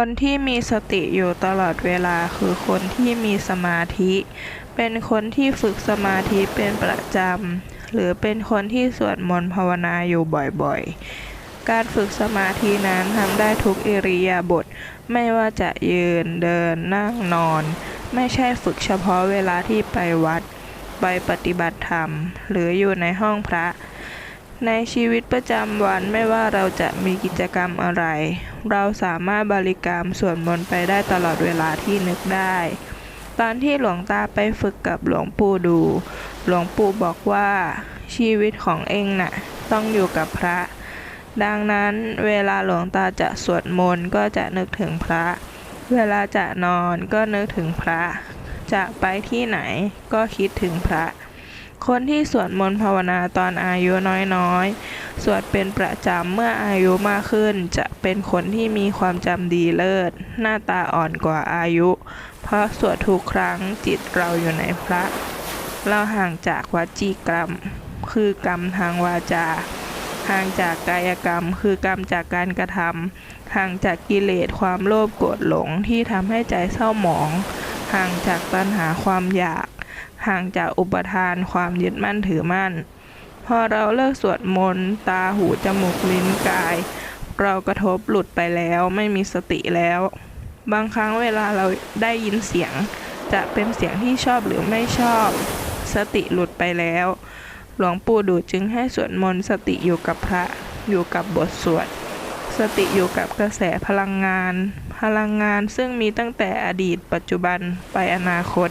คนที่มีสติอยู่ตลอดเวลาคือคนที่มีสมาธิ เป็นคนที่ฝึกสมาธิเป็นประจำ หรือเป็นคนที่สวดมนต์ภาวนาอยู่บ่อยๆ การฝึกสมาธินั้นทำได้ทุกอิริยาบถ ไม่ว่าจะยืน เดิน นั่ง นอน ไม่ใช่ฝึกเฉพาะเวลาที่ไปวัด ไปปฏิบัติธรรม หรืออยู่ในห้องพระ ในชีวิตประจำวันไม่ว่าเราจะมีกิจกรรมอะไร เราสามารถบริกรรมสวดมนต์ไปได้ตลอดเวลาที่นึกได้ ตอนที่หลวงตาไปฝึกกับหลวงปู่ดู หลวงปู่บอกว่า ชีวิตของเองน่ะต้องอยู่กับพระ ดังนั้นเวลาหลวงตาจะสวดมนต์ก็จะนึกถึงพระ เวลาจะนอนก็นึกถึงพระ จะไปที่ไหนก็คิดถึงพระ คนที่สวดมนต์ภาวนาตอนอายุน้อยๆ สวดเป็นประจำเมื่ออายุมากขึ้นจะเป็นคนที่มีความจำดีเลิศ หน้าตาอ่อนกว่าอายุ เพราะสวดทุกครั้งจิตเราอยู่ในพระ เราห่างจากวจีกรรม คือกรรมทางวาจา ห่างจากกายกรรม คือกรรมจากการกระทำห่างจากกิเลสความโลภโกรธหลงที่ทำให้ใจเศร้าหมอง ห่างจากตัณหาความอยาก ห่างจากอุปทานความยึดมั่นถือมั่น พอเราเลิกสวดมนต์ตาหูจมูกลิ้นกาย เรากระทบหลุดไปแล้วไม่มีสติแล้ว บางครั้งเวลาเราได้ยินเสียง จะเป็นเสียงที่ชอบหรือไม่ชอบ สติหลุดไปแล้ว หลวงปู่ดูจึงให้สวดมนต์สติอยู่กับพระอยู่กับบทสวดสติอยู่กับกระแสพลังงาน พลังงานซึ่งมีตั้งแต่อดีตปัจจุบันไปอนาคต